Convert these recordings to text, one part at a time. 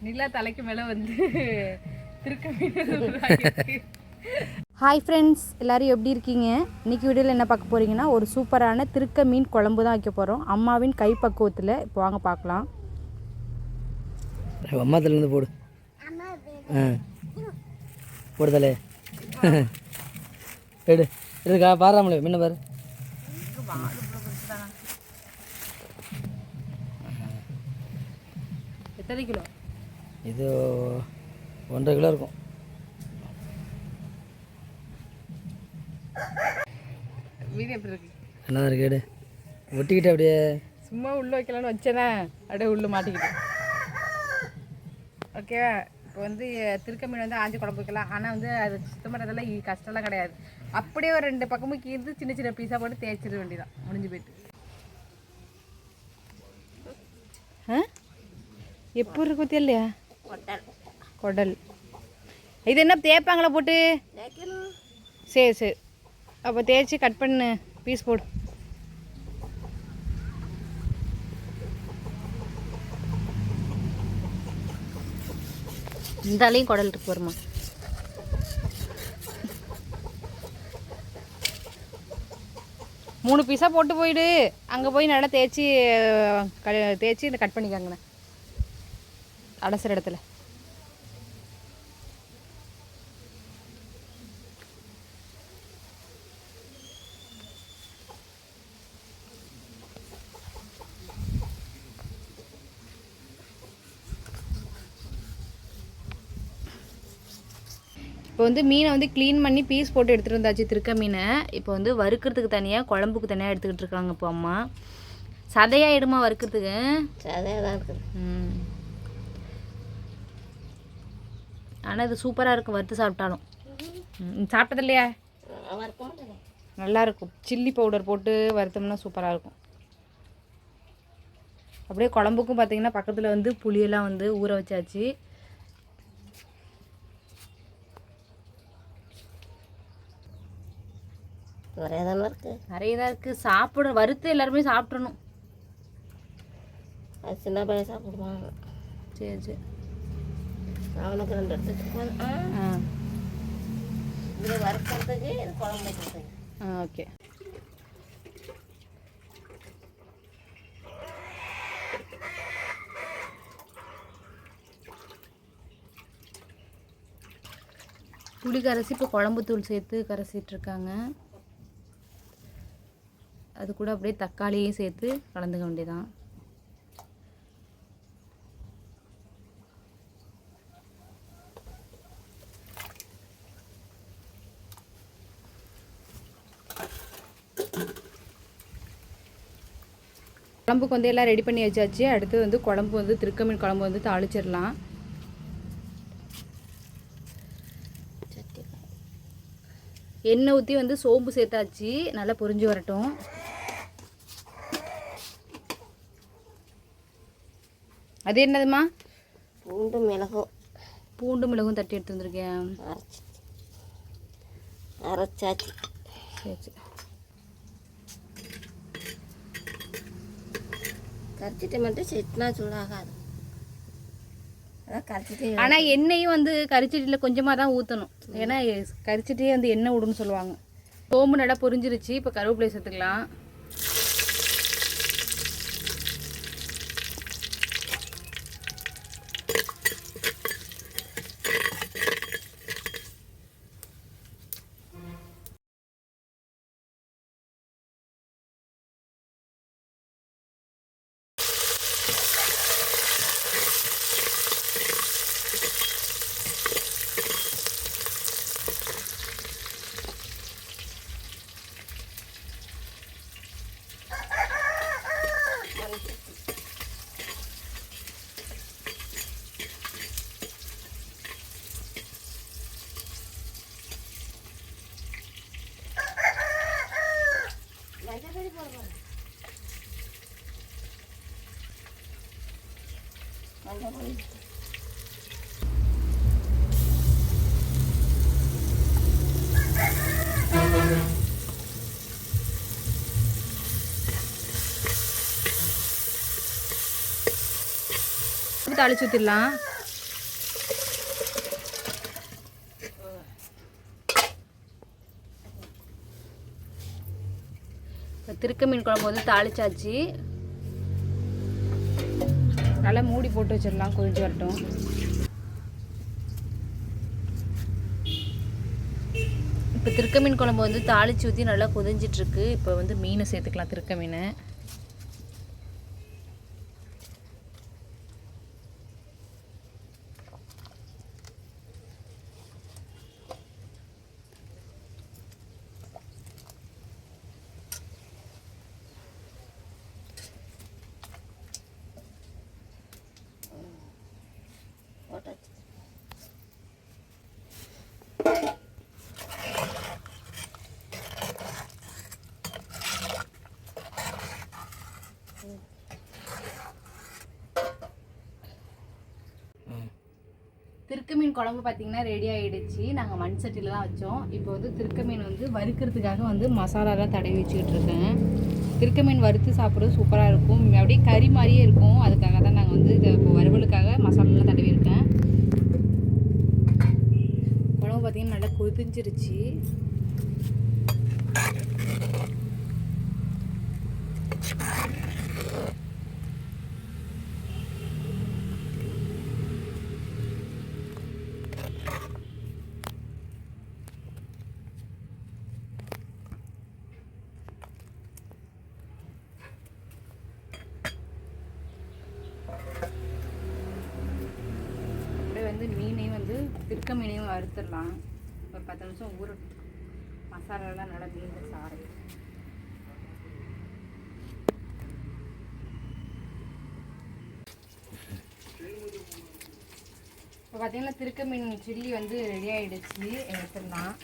நிலா தலைக்கு மேலே வந்து திருக்க மீன் ஹாய் ஃப்ரெண்ட்ஸ் எல்லோரும் எப்படி இருக்கீங்க? இன்றைக்கி வீடியோவில் என்ன பார்க்க போகிறீங்கன்னா ஒரு சூப்பரான திருக்க மீன் குழம்பு தான் வைக்க போகிறோம் அம்மாவின் கை பக்குவத்தில் இப்போ வாங்க பார்க்கலாம். அம்மாத்துலேருந்து போடு. ஆ. போடுதலே எடு. எடுக்கா பாராமலே முன்ன பாரு. எத்தனை கிலோ? இது ஒன்றரை கிலோ இருக்கும். மீன் எப்படி இருக்கு? என்னதான் இருக்கு எடு ஒட்டிக்கிட்டு அப்படியே. சும்மா உள்ள வைக்கலாம்னு வச்சேனே அப்படியே உள்ள மாட்டிக்கிட்டேன் ஓகேவா இப்போ வந்து திருக்க மீன் வந்து ஆஞ்சி குழம்பு வைக்கலாம். ஆனால் வந்து அது சுத்தம் பண்ணுறதெல்லாம் கஷ்டம்லாம் கிடையாது. அப்படியே ஒரு ரெண்டு பக்கமும் கீழ்ந்து சின்ன சின்ன பீஸாக போட்டு தேய்ச்சிட வேண்டியதான் முடிஞ்சு போயிட்டு. ஆ? எப்போ இருக்கு இல்லையா? குடல். இது என்ன தேய்ப்பாங்களா போட்டு? சரி சரி. அப்போ தேய்ச்சி கட் பண்ணு. பீஸ் போடு. இந்தாலையும் குடல் இருக்கு வருமா மூணு பீஸாக போட்டு போயிடு. அங்கே போய் நல்லா தேய்ச்சி க தேய்ச்சி இந்த கட் பண்ணிக்காங்கண்ணே. அலசுற இடத்துல. இப்போ வந்து மீனை வந்து க்ளீன் பண்ணி பீஸ் போட்டு எடுத்துகிட்டு வந்தாச்சு திருக்க மீனை. இப்போ வந்து வறுக்கிறதுக்கு தனியாக குழம்புக்கு தனியாக எடுத்துக்கிட்டு இருக்காங்க இப்போ அம்மா. சதையாயிடுமா வறுக்கிறதுக்கு? சதையாக தான் இருக்குது. ம். ஆனால் இது சூப்பராக இருக்கும் வறுத்து சாப்பிட்டாலும். சாப்பிட்டது இல்லையா நல்லா இருக்கும் சில்லி பவுடர் போட்டு வறுத்தோம்னா சூப்பராக இருக்கும். அப்படியே குழம்புக்கும் பார்த்தீங்கன்னா பக்கத்தில் வந்து புளியெல்லாம் வந்து ஊற வச்சாச்சு. நிறைய தானே இருக்குது நிறைய தான் இருக்குது சாப்பிட வறுத்து எல்லாருமே சாப்பிட்றணும் அது சின்ன பையன் சாப்பிடுவான். சரி சரி. அவனுக்கு ரெண்டு இது வறுக்கிறதுக்கு இது குழம்பு வைக்கிறதுக்கு ஆ ஓகே. புளி கரைச்சி இப்போ குழம்பு தூள் சேர்த்து கரைச்சிட்டு இருக்காங்க. அது கூட அப்படியே தக்காளியும் சேர்த்து கலந்துக்க வேண்டியதான் குழம்புக்கு வந்து எல்லாம் ரெடி பண்ணி வச்சாச்சு. அடுத்து வந்து குழம்பு வந்து திருக்கமீன் குழம்பு வந்து தாளிச்சிடலாம். எண்ணெய் ஊற்றி வந்து சோம்பு சேர்த்தாச்சு. நல்லா பொரிஞ்சு வரட்டும். அது என்னதுமா பூண்டு மிளகும். பூண்டு மிளகும் தட்டி எடுத்து வந்திருக்கேன். அரைச்சி அரைச்சாச்சு. சரி கரைச்சிட்டு மட்டும் சிட்டினா சூடாகாது. ஆனால் எண்ணெயும் வந்து கரிச்சட்டியில் கொஞ்சமாக தான் ஊற்றணும் ஏன்னா கரிச்சட்டியே வந்து எண்ணெய் விடுன்னு சொல்லுவாங்க. சோம்பு நல்லா பொரிஞ்சிருச்சு இப்போ கருவேப்பிலை சேர்த்துக்கலாம். தாளிச்சு ஊற்றிடலாம் திருக்க மீன் குழம்பு வந்து தாளிச்சாச்சு. நல்லா மூடி போட்டு வச்சிடலாம் கொதிச்சு வரட்டும். இப்போ திருக்க மீன் குழம்பு வந்து தாளிச்சு ஊற்றி நல்லா கொதிஞ்சிட்ருக்கு இப்போ வந்து மீனை சேர்த்துக்கலாம் திருக்க மீனை திருக்க மீன் குழம்பு பார்த்தீங்கன்னா ரெடி ஆகிடுச்சு நாங்கள் மண் சட்டியில் தான் வச்சோம். இப்போ வந்து திருக்க மீன் வந்து வறுக்கிறதுக்காக வந்து மசாலாலாம் தடவி வச்சுக்கிட்டு இருக்கேன். திருக்க மீன் வறுத்து சாப்பிட்றது சூப்பராக இருக்கும். அப்படியே கறி மாதிரியே இருக்கும். அதுக்காக தான் நாங்கள் வந்து இப்போ வறுவலுக்காக மசாலாலாம் தடவி இருக்கேன். குழம்பு பார்த்தீங்கன்னா நல்லா கொதிஞ்சிருச்சு. திருக்க மீனையும் வறுத்துடலாம். ஒரு பத்து நிமிஷம் ஊறட்டும் மசாலாலாம் நல்லா மீன் சாறு. இப்போ பார்த்தீங்கன்னா திருக்க மீன் சில்லி வந்து ரெடி ஆகிடுச்சு எடுத்துடலாம்.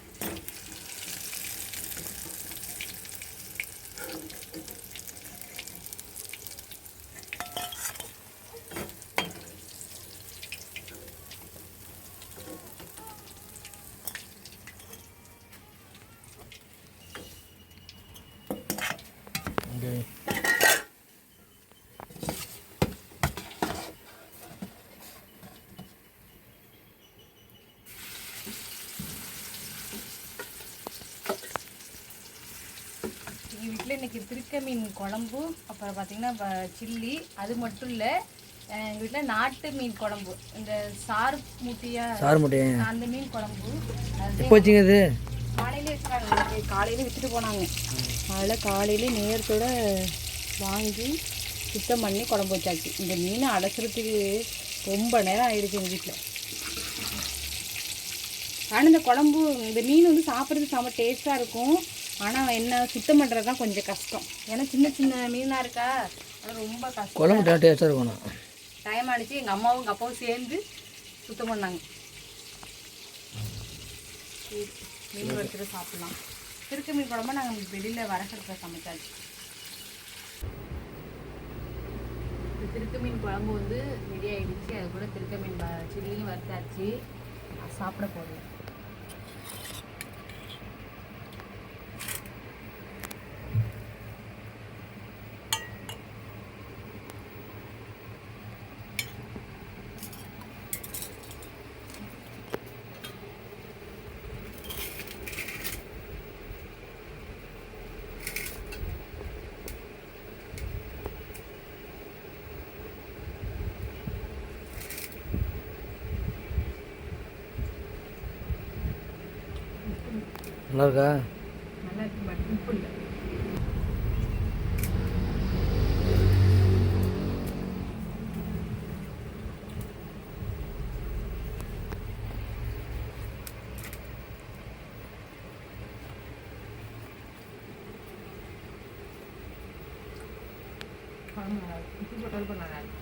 வீட்டில் இன்னைக்கு திருக்க மீன் குழம்பு அப்புறம் பார்த்தீங்கன்னா சில்லி அது மட்டும் இல்லை எங்கள் வீட்டில் நாட்டு மீன் குழம்பு. இந்த சாறு மூட்டியா சார் முட்டையே? அந்த மீன் குழம்பு. எப்போ வச்சிங்க இது காலையிலே வச்சுருக்காங்க காலையில விற்றுட்டு போனாங்க. அதில் காலையில நேரத்தோட வாங்கி சுத்தம் பண்ணி குழம்பு வச்சாச்சு. இந்த மீனை அலசுறதுக்கு ரொம்ப நேரம் ஆயிடுச்சு எங்கள் வீட்டில் ஆனால் இந்த குழம்பு இந்த மீன் வந்து சாப்பிட்றது செம்ம டேஸ்ட்டாக இருக்கும். ஆனால் என்ன சுத்தம் பண்ணுறது தான் கொஞ்சம் கஷ்டம். ஏன்னா சின்ன சின்ன மீனாக இருக்கா? அது ரொம்ப கஷ்டம். குழம்பு டேஸ்ட்டாக இருக்கணும் டைம் ஆனிச்சு. எங்கள் அம்மாவும் எங்கள் அப்பாவும் சேர்ந்து சுத்தம் பண்ணாங்க. சரி, மீன் வறுத்துட்டு சாப்பிட்லாம். திருக்க மீன் குழம்பு. நாங்கள் வெளியில் வரகத்தில் சமைச்சாச்சு. திருக்க மீன் குழம்பு வந்து ரெடி ஆயிடுச்சு. அது கூட திருக்க மீன் சில்லியும் வறுத்தாச்சு. சாப்பிட போகிறேன் நல்லா இருக்கா நல்லா இருக்கு பட் உப்பு இல்லை குழம்பு நல்லா இருக்கு உப்பு போட்டாலும் கூட நல்லா இருக்கு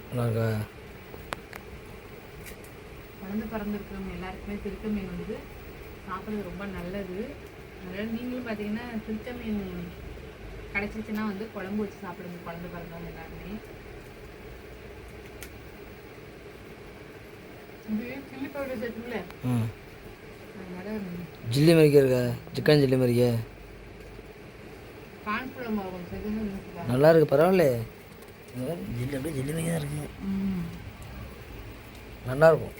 நல்லா இருக்கா குழந்தை பிறந்திருக்கிறவங்க எல்லாருக்குமே திருக்க மீன் வந்து சாப்பிட்றது ரொம்ப நல்லது. அதனால் நீங்களும் பார்த்தீங்கன்னா திருக்க மீன் கிடச்சிச்சின்னா வந்து குழம்பு வச்சு சாப்பிடுங்க குழந்தை பிறந்தவங்க எல்லாருமே இது சில்லி பவுடர் அதனால ஜில்லி மரிக்க இருக்கா? சிக்கன் ஜில்லி சேர்த்து நல்லா இருக்கு பரவாயில்ல ஜில்லி அப்படியே ஜில்லி மரிக்க தான் இருக்கு. நல்லா இருக்கும்.